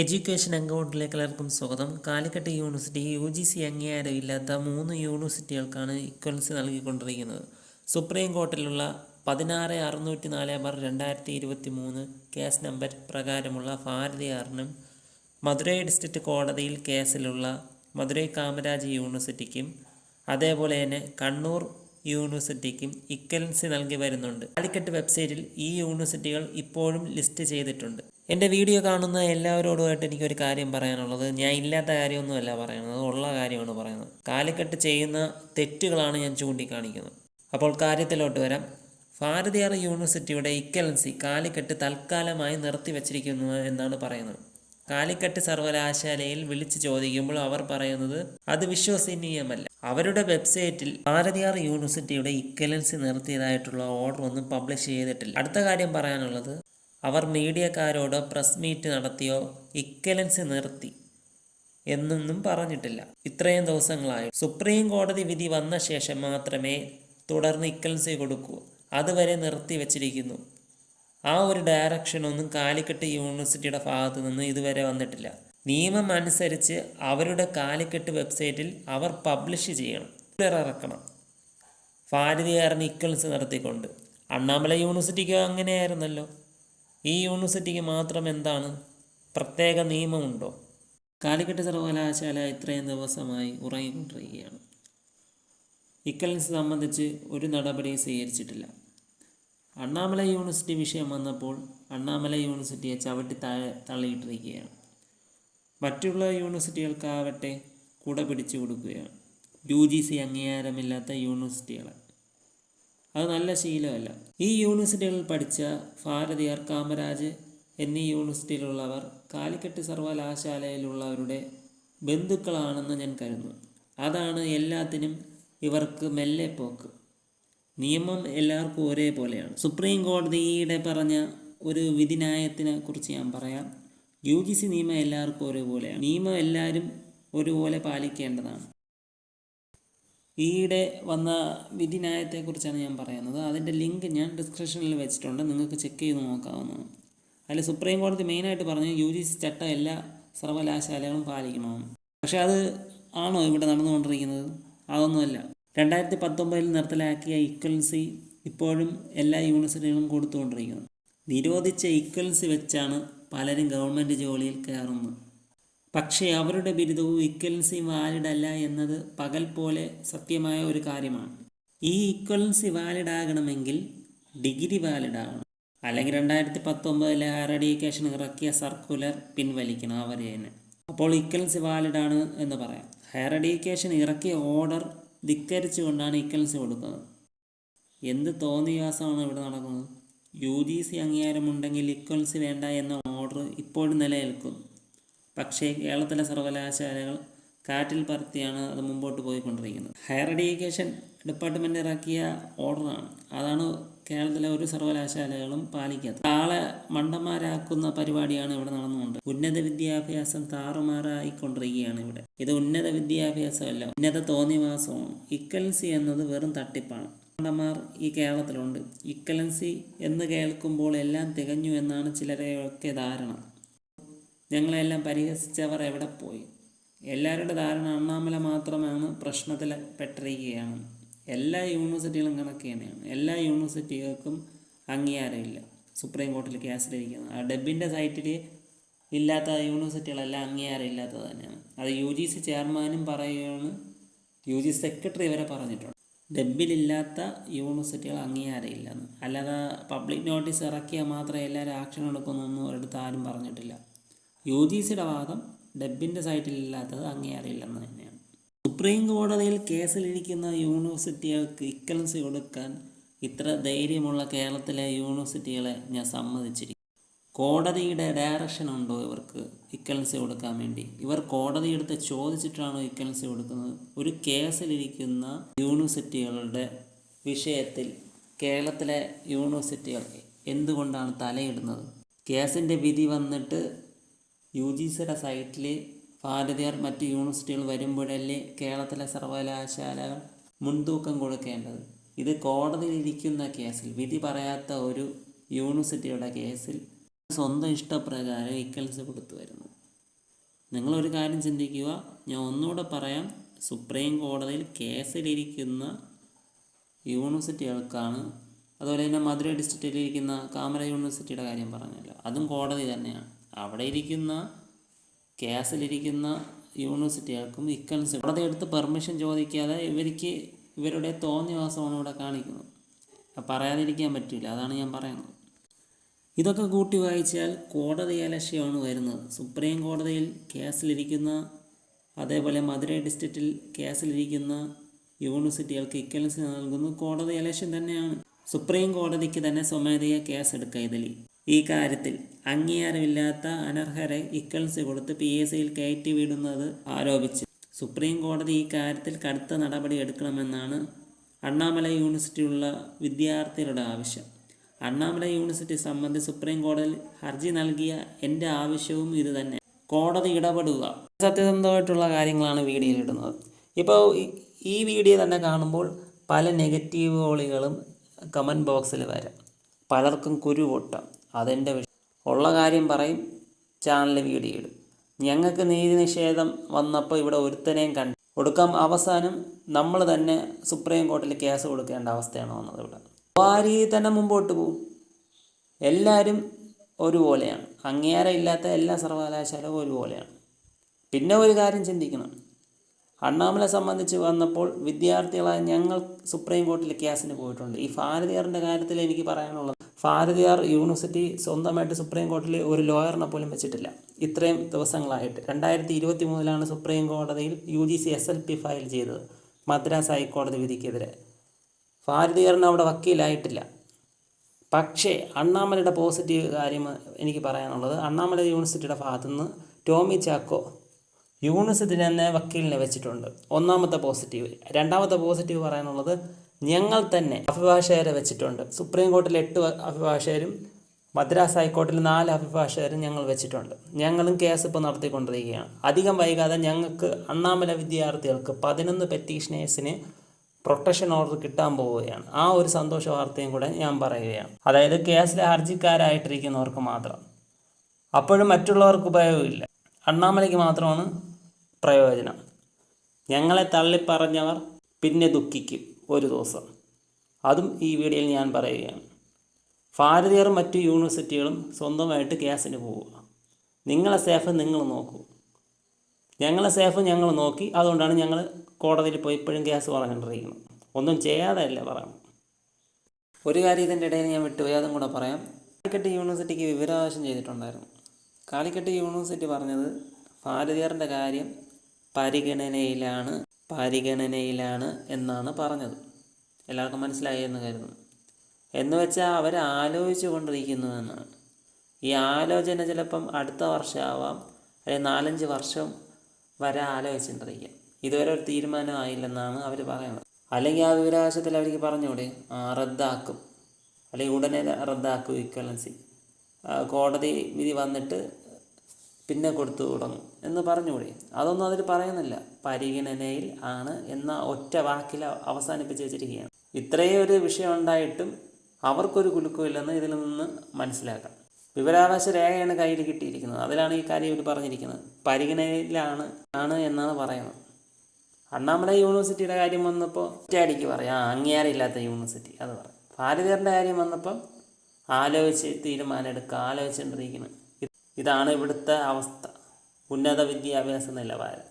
Education അക്കൗണ്ടിലേക്ക് എല്ലാവർക്കും സ്വാഗതം. Calicut university U G C അംഗീകാരമില്ലാത്ത മൂന്ന് യൂണിവേഴ്സിറ്റികൾക്കാണ് ഇക്വൽസി നൽകിക്കൊണ്ടിരിക്കുന്നത്. സുപ്രീം കോർട്ടിലുള്ള പതിനാറ് അറുന്നൂറ്റി നാല് ബാർ രണ്ടായിരത്തി ഇരുപത്തി മൂന്ന് കേസ് നമ്പർ പ്രകാരമുള്ള ഭാരതിയാറിനും മധുരൈ ഡിസ്ട്രിക്റ്റ് കോടതിയിൽ കേസിലുള്ള മധുരൈ കാമരാജ് യൂണിവേഴ്സിറ്റിക്കും അതേപോലെ തന്നെ കണ്ണൂർ യൂണിവേഴ്സിറ്റിക്കും ഇക്വലൻസി നൽകി വരുന്നുണ്ട്. കാലിക്കറ്റ് വെബ്സൈറ്റിൽ ഈ യൂണിവേഴ്സിറ്റികൾ ഇപ്പോഴും ലിസ്റ്റ് ചെയ്തിട്ടുണ്ട്. എന്റെ വീഡിയോ കാണുന്ന എല്ലാവരോടുമായിട്ട് എനിക്കൊരു കാര്യം പറയാനുള്ളത്. ഞാൻ ഇല്ലാത്ത കാര്യമൊന്നുമല്ല പറയുന്നത്. ഉള്ള കാര്യമാണ് പറയുന്നത്. കാലിക്കറ്റ് ചെയ്യുന്ന തെറ്റുകളാണ് ഞാൻ ചൂണ്ടിക്കാണിക്കുന്നത്. അപ്പോൾ കാര്യത്തിലോട്ട് വരാം. ഭാരതിയാർ യൂണിവേഴ്സിറ്റിയുടെ ഇക്കലൻസി കാലിക്കറ്റ് തൽക്കാലമായി നിർത്തിവച്ചിരിക്കുന്നു എന്നാണ് പറയുന്നത്. കാലിക്കറ്റ് സർവകലാശാലയിൽ വിളിച്ചു ചോദിക്കുമ്പോൾ അവർ പറയുന്നത് അത് വിശ്വസനീയമല്ല. അവരുടെ വെബ്സൈറ്റിൽ ഭാരതിയാർ യൂണിവേഴ്സിറ്റിയുടെ ഇക്കലൻസി നിർത്തിയതായിട്ടുള്ള ഓർഡർ ഒന്നും പബ്ലിഷ് ചെയ്തിട്ടില്ല. അടുത്ത കാര്യം പറയാനുള്ളത് അവർ മീഡിയക്കാരോട് പ്രസ് മീറ്റ് നടത്തിയോ ഇക്കലൻസ് നിർത്തി എന്നൊന്നും പറഞ്ഞിട്ടില്ല. ഇത്രയും ദിവസങ്ങളായി. സുപ്രീം കോടതി വിധി വന്ന ശേഷം മാത്രമേ തുടർന്ന് ഇക്വലൻസി കൊടുക്കൂ. അതുവരെ നിർത്തി വച്ചിരിക്കുന്നു. ആ ഒരു ഡയറക്ഷനൊന്നും കാലിക്കറ്റ് യൂണിവേഴ്സിറ്റിയുടെ ഭാഗത്തു നിന്ന് ഇതുവരെ വന്നിട്ടില്ല. നിയമം അനുസരിച്ച് അവരുടെ കാലിക്കറ്റ് വെബ്സൈറ്റിൽ അവർ പബ്ലിഷ് ചെയ്യണം. ഇറക്കണം. ഭാരതീയറിന് ഇക്വൽസ് നടത്തിക്കൊണ്ട്. അണ്ണാമല യൂണിവേഴ്സിറ്റിക്കോ അങ്ങനെയായിരുന്നല്ലോ. ഈ യൂണിവേഴ്സിറ്റിക്ക് മാത്രം എന്താണ് പ്രത്യേക നിയമമുണ്ടോ? കാലിക്കറ്റ് സർവകലാശാല ഇത്രയും ദിവസമായി ഉറങ്ങിക്കൊണ്ടിരിക്കുകയാണ്. ഇക്കലൻസ് സംബന്ധിച്ച് ഒരു നടപടിയും സ്വീകരിച്ചിട്ടില്ല. അണ്ണാമല യൂണിവേഴ്സിറ്റി വിഷയം വന്നപ്പോൾ അണ്ണാമല യൂണിവേഴ്സിറ്റിയെ ചവിട്ടി താഴെ തള്ളിയിട്ടിരിക്കുകയാണ്. മറ്റുള്ള യൂണിവേഴ്സിറ്റികൾക്കാവട്ടെ കൂടെ പിടിച്ചു കൊടുക്കുകയാണ്. യു ജി സി അംഗീകാരമില്ലാത്ത യൂണിവേഴ്സിറ്റികളെ. അത് നല്ല ശീലമല്ല. ഈ യൂണിവേഴ്സിറ്റികളിൽ പഠിച്ച ഭാരതിയാർ കാമരാജ് എന്നീ യൂണിവേഴ്സിറ്റിയിലുള്ളവർ കാലിക്കറ്റ് സർവകലാശാലയിലുള്ളവരുടെ ബന്ധുക്കളാണെന്ന് ഞാൻ കരുതുന്നു. അതാണ് എല്ലാത്തിനും ഇവർക്ക് മെല്ലെ പോക്ക്. നിയമം എല്ലാവർക്കും ഒരേപോലെയാണ് സുപ്രീം കോടതിയുടെ പറഞ്ഞ ഒരു വിധിനായത്തിനെ കുറിച്ച് ഞാൻ പറയാം. യു ജി സി നിയമം എല്ലാവർക്കും ഒരേപോലെയാണ് നിയമം എല്ലാവരും ഒരുപോലെ പാലിക്കേണ്ടതാണ്. ഈയിടെ വന്ന വിധിന്യായത്തെക്കുറിച്ചാണ് ഞാൻ പറയുന്നത്. അതിന്റെ ലിങ്ക് ഞാൻ ഡിസ്ക്രിപ്ഷനിൽ വെച്ചിട്ടുണ്ട്. നിങ്ങൾക്ക് ചെക്ക് ചെയ്ത് നോക്കാവുന്നതാണ്. അതിൽ സുപ്രീം കോടതി മെയിനായിട്ട് പറഞ്ഞു യു ജി സി ചട്ടം എല്ലാ സർവകലാശാലകളും പാലിക്കണമെന്ന് പക്ഷേ അത് ആണോ ഇവിടെ നടന്നുകൊണ്ടിരിക്കുന്നത്? അതൊന്നുമല്ല. രണ്ടായിരത്തി പത്തൊമ്പതിൽ നിർത്തലാക്കിയ ഇക്വൽസി ഇപ്പോഴും എല്ലാ യൂണിവേഴ്സിറ്റികളും കൊടുത്തുകൊണ്ടിരിക്കുന്നു. നിരോധിച്ച ഇക്വൽസി വെച്ചാണ് പലരും ഗവൺമെന്റ് ജോലിയിൽ കയറുന്നത്. പക്ഷേ അവരുടെ ബിരുദവും ഇക്വലൻസി വാലിഡ് അല്ല എന്നത് പകൽ പോലെ സത്യമായ ഒരു കാര്യമാണ്. ഈ ഇക്വലൻസി വാലിഡ് ആകണമെങ്കിൽ ഡിഗ്രി വാലിഡ് ആകണം അല്ലെങ്കിൽ രണ്ടായിരത്തി പത്തൊമ്പതിലെ ഹയർ എഡ്യൂക്കേഷൻ ഇറക്കിയ സർക്കുലർ പിൻവലിക്കണം അവർ തന്നെ അപ്പോൾ ഇക്വലൻസി വാലിഡ് ആണ് എന്ന് പറയാം. ഹയർ എഡ്യൂക്കേഷൻ ഇറക്കിയ ഓർഡർ ധിക്കരിച്ചുകൊണ്ടാണ് ഇക്വലൻസി കൊടുക്കുന്നത്. എന്ത് തോന്നിവാസമാണ് ഇവിടെ നടക്കുന്നത്? യു ജി സി അംഗീകാരമുണ്ടെങ്കിൽ ഇക്വലൻസി വേണ്ട എന്ന ഓർഡർ ഇപ്പോഴും നിലനിൽക്കുന്നു. പക്ഷേ കേരളത്തിലെ സർവകലാശാലകൾ കാറ്റിൽ പറത്തിയാണ് അത് മുമ്പോട്ട് പോയിക്കൊണ്ടിരിക്കുന്നത്. ഹയർ എഡ്യൂക്കേഷൻ ഡിപ്പാർട്ട്മെന്റ് ഇറക്കിയ ഓർഡറാണ് അതാണ് കേരളത്തിലെ ഒരു സർവകലാശാലകളും പാലിക്കാത്തത്. ആളെ മണ്ടന്മാരാക്കുന്ന പരിപാടിയാണ് ഇവിടെ നടന്നുകൊണ്ട് ഉന്നത വിദ്യാഭ്യാസം താറുമാറായിക്കൊണ്ടിരിക്കുകയാണ് ഇവിടെ. ഇത് ഉന്നത വിദ്യാഭ്യാസമല്ല ഉന്നത തോന്നിവാസമാണ്. ഇക്കൽസി എന്നത് വെറും തട്ടിപ്പാണ്. മണ്ടന്മാർ ഈ കേരളത്തിലുണ്ട്. ഇക്കലൻസി എന്ന് കേൾക്കുമ്പോൾ എല്ലാം തികഞ്ഞു എന്നാണ് ചിലരെയൊക്കെ ധാരണ. ഞങ്ങളെല്ലാം പരിഹസിച്ചവർ എവിടെ പോയി? എല്ലാവരുടെ ധാരണ അണ്ണാമല മാത്രമാണ് പ്രശ്നത്തിൽ പെട്ടിരിക്കുകയാണ്. എല്ലാ യൂണിവേഴ്സിറ്റികളും കണക്ക് തന്നെയാണ്. എല്ലാ യൂണിവേഴ്സിറ്റികൾക്കും അംഗീകാരമില്ല. സുപ്രീം കോർട്ടിൽ കേസിലിരിക്കുന്നത്. ആ ഡെബിന്റെ സൈറ്റിൽ ഇല്ലാത്ത യൂണിവേഴ്സിറ്റികളെല്ലാം അംഗീകാരം ഇല്ലാത്തത് തന്നെയാണ്. അത് യു ജി സി ചെയർമാനും പറയുകയാണ്. യു ജി സെക്രട്ടറി വരെ പറഞ്ഞിട്ടുണ്ട്. ഡെബിലില്ലാത്ത യൂണിവേഴ്സിറ്റികൾ അംഗീകാരം ഇല്ലെന്ന് അല്ലാതെ പബ്ലിക് നോട്ടീസ് ഇറക്കിയാൽ മാത്രമേ എല്ലാവരും ആക്ഷൻ എടുക്കുന്നൊന്നും ഒരിടത്ത് ആരും പറഞ്ഞിട്ടില്ല. യു ജി സിയുടെ വാദം ഡെബിന്റെ സൈറ്റിലില്ലാത്തത് അറിയില്ലെന്ന് തന്നെയാണ്. സുപ്രീം കോടതിയിൽ കേസിലിരിക്കുന്ന യൂണിവേഴ്സിറ്റികൾക്ക് ഇക്കലൻസ് കൊടുക്കാൻ ഇത്ര ധൈര്യമുള്ള കേരളത്തിലെ യൂണിവേഴ്സിറ്റികളെ ഞാൻ സമ്മതിച്ചിരിക്കും കോടതിയുടെ ഡയറക്ഷൻ ഉണ്ടോ ഇവർക്ക് ഇക്കലൻസി കൊടുക്കാൻ വേണ്ടി? ഇവർ കോടതിയെടുത്ത് ചോദിച്ചിട്ടാണോ ഇക്കലൻസി കൊടുക്കുന്നത്? ഒരു കേസിലിരിക്കുന്ന യൂണിവേഴ്സിറ്റികളുടെ വിഷയത്തിൽ കേരളത്തിലെ യൂണിവേഴ്സിറ്റികൾ എന്തുകൊണ്ടാണ് തലയിടുന്നത്? കേസിന്റെ വിധി വന്നിട്ട് യു ജി സിയുടെ സൈറ്റിൽ ഭാരതീയർ മറ്റ് യൂണിവേഴ്സിറ്റികൾ വരുമ്പോഴല്ലേ കേരളത്തിലെ സർവകലാശാലകൾ മുൻതൂക്കം കൊടുക്കേണ്ടത്? ഇത് കോടതിയിൽ കോടതിയിലിരിക്കുന്ന കേസിൽ വിധി പറയാത്ത ഒരു യൂണിവേഴ്സിറ്റിയുടെ കേസിൽ സ്വന്തം ഇഷ്ടപ്രകാരം ഇക്കൽസ് കൊടുത്തു വരുന്നു. നിങ്ങളൊരു കാര്യം ചിന്തിക്കുക ഞാൻ ഒന്നുകൂടെ പറയാം സുപ്രീം കോടതിയിൽ കേസിലിരിക്കുന്ന യൂണിവേഴ്സിറ്റികൾക്കാണ് അതുപോലെ തന്നെ മധുര ഡിസ്ട്രിക്റ്റിലിരിക്കുന്ന കാമര യൂണിവേഴ്സിറ്റിയുടെ കാര്യം പറഞ്ഞല്ലോ അതും കോടതി തന്നെയാണ്. അവിടെ ഇരിക്കുന്ന കേസിലിരിക്കുന്ന യൂണിവേഴ്സിറ്റികൾക്കും ഇക്കൺസ് കോടതി എടുത്ത് പെർമിഷൻ ചോദിക്കാതെ ഇവർക്ക് ഇവരുടെ തോന്നിവാസമാണ് ഇവിടെ കാണിക്കുന്നത്. പറയാതിരിക്കാൻ പറ്റില്ല. അതാണ് ഞാൻ പറയുന്നത്. ഇതൊക്കെ കൂട്ടി വായിച്ചാൽ കോടതി അലക്ഷ്യമാണ് വരുന്നത്. സുപ്രീം കോടതിയിൽ കേസിലിരിക്കുന്ന അതേപോലെ മധുരൈ ഡിസ്ട്രിക്റ്റിൽ കേസിലിരിക്കുന്ന യൂണിവേഴ്സിറ്റികൾക്ക് ഇക്കലൻസ് നൽകുന്നത് കോടതി അലക്ഷ്യം തന്നെയാണ്. സുപ്രീം കോടതിക്ക് തന്നെ സ്വമേധയാ കേസെടുക്കുക ഇതിൽ ഈ കാര്യത്തിൽ അംഗീകാരമില്ലാത്ത അനർഹരെ ഇക്കൽസ് കൊടുത്ത് പി എസ് സിയിൽ കയറ്റി വിടുന്നത് ആരോപിച്ച് സുപ്രീം കോടതി ഈ കാര്യത്തിൽ കടുത്ത നടപടി എടുക്കണമെന്നാണ് അണ്ണാമല യൂണിവേഴ്സിറ്റിയുള്ള വിദ്യാർത്ഥികളുടെ ആവശ്യം. അണ്ണാമല യൂണിവേഴ്സിറ്റി സംബന്ധിച്ച് സുപ്രീം കോടതിയിൽ ഹർജി നൽകിയ എന്റെ ആവശ്യവും ഇത് തന്നെ. കോടതി ഇടപെടുക. സത്യസന്ധമായിട്ടുള്ള കാര്യങ്ങളാണ് വീഡിയോയിൽ ഇടുന്നത്. ഇപ്പോൾ ഈ- വീഡിയോ തന്നെ കാണുമ്പോൾ പല നെഗറ്റീവ് കോളികളും കമന്റ് ബോക്സിൽ വരാം. പലർക്കും കുരു പൊട്ടാം അതെന്റെ ഉള്ള കാര്യം പറയും ചാനൽ വീഡിയോ ഇടും. ഞങ്ങൾക്ക് നീതി നിഷേധം വന്നപ്പോൾ ഇവിടെ ഒരുത്തനെയും കണ്ടു കൊടുക്കാം അവസാനം നമ്മൾ തന്നെ സുപ്രീം കോടതിയിൽ കേസ് കൊടുക്കേണ്ട അവസ്ഥയാണ് വന്നത് ഇവിടെ. ആ തന്നെ മുമ്പോട്ട് പോകും എല്ലാവരും ഒരുപോലെയാണ്. അംഗീകാരം ഇല്ലാത്ത എല്ലാ സർവകലാശാലയും ഒരുപോലെയാണ്. പിന്നെ ഒരു കാര്യം ചിന്തിക്കണം. അണ്ണാമലെ സംബന്ധിച്ച് വന്നപ്പോൾ വിദ്യാർത്ഥികളായ ഞങ്ങൾ സുപ്രീം കോടതിയിൽ കേസിന് പോയിട്ടുണ്ട്. ഈ ഭാരതീയറിന്റെ കാര്യത്തിൽ എനിക്ക് പറയാനുള്ളത് ഭാരതിയാർ യൂണിവേഴ്സിറ്റി സ്വന്തമായിട്ട് സുപ്രീം കോടതിയിൽ ഒരു ലോയറിനെ പോലും വെച്ചിട്ടില്ല. ഇത്രയും ദിവസങ്ങളായിട്ട്. രണ്ടായിരത്തി ഇരുപത്തി മൂന്നിലാണ് സുപ്രീം കോടതിയിൽ U G C S L P file ചെയ്തത് മദ്രാസ് ഹൈക്കോടതി വിധിക്കെതിരെ. ഭാരതിയാറിന് അവിടെ വക്കീലായിട്ടില്ല. പക്ഷേ അണ്ണാമലയുടെ പോസിറ്റീവ് കാര്യം എനിക്ക് പറയാനുള്ളത് അണ്ണാമല യൂണിവേഴ്സിറ്റിയുടെ ഭാഗത്തുനിന്ന് ടോമി ചാക്കോ യൂണിവേഴ്സിറ്റി തന്നെ വക്കീലിനെ വെച്ചിട്ടുണ്ട്. ഒന്നാമത്തെ പോസിറ്റീവ്. രണ്ടാമത്തെ പോസിറ്റീവ് പറയാനുള്ളത് ഞങ്ങൾ തന്നെ അഭിഭാഷകരെ വെച്ചിട്ടുണ്ട്. സുപ്രീം കോടതിയിൽ എട്ട് അഭിഭാഷകരും മദ്രാസ് ഹൈക്കോടതിയിൽ നാല് അഭിഭാഷകരും ഞങ്ങൾ വെച്ചിട്ടുണ്ട്. ഞങ്ങളും കേസ് ഇപ്പോൾ നടത്തിക്കൊണ്ടിരിക്കുകയാണ്. അധികം വൈകാതെ ഞങ്ങൾക്ക് അണ്ണാമല വിദ്യാർത്ഥികൾക്ക് പതിനൊന്ന് പെറ്റീഷനേഴ്സിന് പ്രൊട്ടക്ഷൻ ഓർഡർ കിട്ടാൻ പോവുകയാണ്. ആ ഒരു സന്തോഷ വാർത്തയും കൂടെ ഞാൻ പറയുകയാണ്. അതായത് കേസിലെ ഹർജിക്കാരായിട്ടിരിക്കുന്നവർക്ക് മാത്രം. അപ്പോഴും മറ്റുള്ളവർക്ക് ഉപയോഗമില്ല. അണ്ണാമലയ്ക്ക് മാത്രമാണ് പ്രയോജനം. ഞങ്ങളെ തള്ളിപ്പറഞ്ഞവർ പിന്നെ ദുഃഖിക്കും. ഒരു ദിവസം. അതും ഈ വീഡിയോയിൽ ഞാൻ പറയുകയാണ്. ഭാരതീയറും മറ്റു യൂണിവേഴ്സിറ്റികളും സ്വന്തമായിട്ട് കേസിന് പോവുക. നിങ്ങളെ സേഫ് നിങ്ങൾ നോക്കൂ. ഞങ്ങളെ സേഫ് ഞങ്ങൾ നോക്കി അതുകൊണ്ടാണ് ഞങ്ങൾ കോടതിയിൽ പോയി ഇപ്പോഴും കേസ് പറഞ്ഞുകൊണ്ടിരിക്കുന്നത്. ഒന്നും ചെയ്യാതെ അല്ല പറയാം. ഒരു കാര്യം ഇതിന്റെ ഇടയിൽ ഞാൻ വിട്ടുപോയി അതും കൂടെ പറയാം. കാലിക്കട്ട് യൂണിവേഴ്സിറ്റിക്ക് വിവരാവകാശം ചെയ്തിട്ടുണ്ടായിരുന്നു. കാലിക്കട്ട് യൂണിവേഴ്സിറ്റി പറഞ്ഞത് ഭാരതീയറിന്റെ കാര്യം പരിഗണനയിലാണ്. പരിഗണനയിലാണ് എന്നാണ് പറഞ്ഞത്. എല്ലാവർക്കും മനസ്സിലായി എന്ന് കരുതുന്നു. എന്ന് വെച്ചാൽ അവർ ആലോചിച്ചു കൊണ്ടിരിക്കുന്നു എന്നാണ്. ഈ ആലോചന ചിലപ്പം അടുത്ത വർഷമാവാം അല്ലെങ്കിൽ നാലഞ്ച് വർഷം വരെ ആലോചിച്ചിട്ടിരിക്കാം. ഇതുവരെ ഒരു തീരുമാനം ആയില്ലെന്നാണ് അവർ പറയുന്നത്. അല്ലെങ്കിൽ ആ വിവരാവകാശത്തിൽ അവർക്ക് പറഞ്ഞുകൂടെ? റദ്ദാക്കും. അല്ലെങ്കിൽ ഉടനെ റദ്ദാക്കും ഇക്വലൻസി കോടതി വിധി വന്നിട്ട് പിന്നെ കൊടുത്തു തുടങ്ങും എന്ന് പറഞ്ഞുകൂടി? അതൊന്നും അതിൽ പറയുന്നില്ല. പരിഗണനയിൽ ആണ് എന്ന ഒറ്റ വാക്കിൽ അവസാനിപ്പിച്ച് വെച്ചിരിക്കുകയാണ്. ഇത്രയും ഒരു വിഷയം ഉണ്ടായിട്ടും അവർക്കൊരു കുലുക്കമില്ലെന്ന് ഇതിൽ നിന്ന് മനസ്സിലാക്കാം. വിവരാവകാശ രേഖയാണ് കയ്യിൽ കിട്ടിയിരിക്കുന്നത്. അതിലാണ് ഈ കാര്യം ഇവർ പറഞ്ഞിരിക്കുന്നത്. പരിഗണനയിലാണ് ആണ് എന്നാണ് പറയുന്നത്. അണ്ണാമല യൂണിവേഴ്സിറ്റിയുടെ കാര്യം വന്നപ്പോൾ ഒറ്റയടിക്ക് പറയാം. ആ അംഗീകാരമില്ലാത്ത യൂണിവേഴ്സിറ്റി അത് പറയാം. ഭാരതീയരുടെ കാര്യം വന്നപ്പം ആലോചിച്ച് തീരുമാനം എടുക്കുക ആലോചിച്ചുകൊണ്ടിരിക്കുന്നത് ഇതാണ് ഇവിടുത്തെ അവസ്ഥ. ഉന്നത വിദ്യാഭ്യാസ നിലവാരം.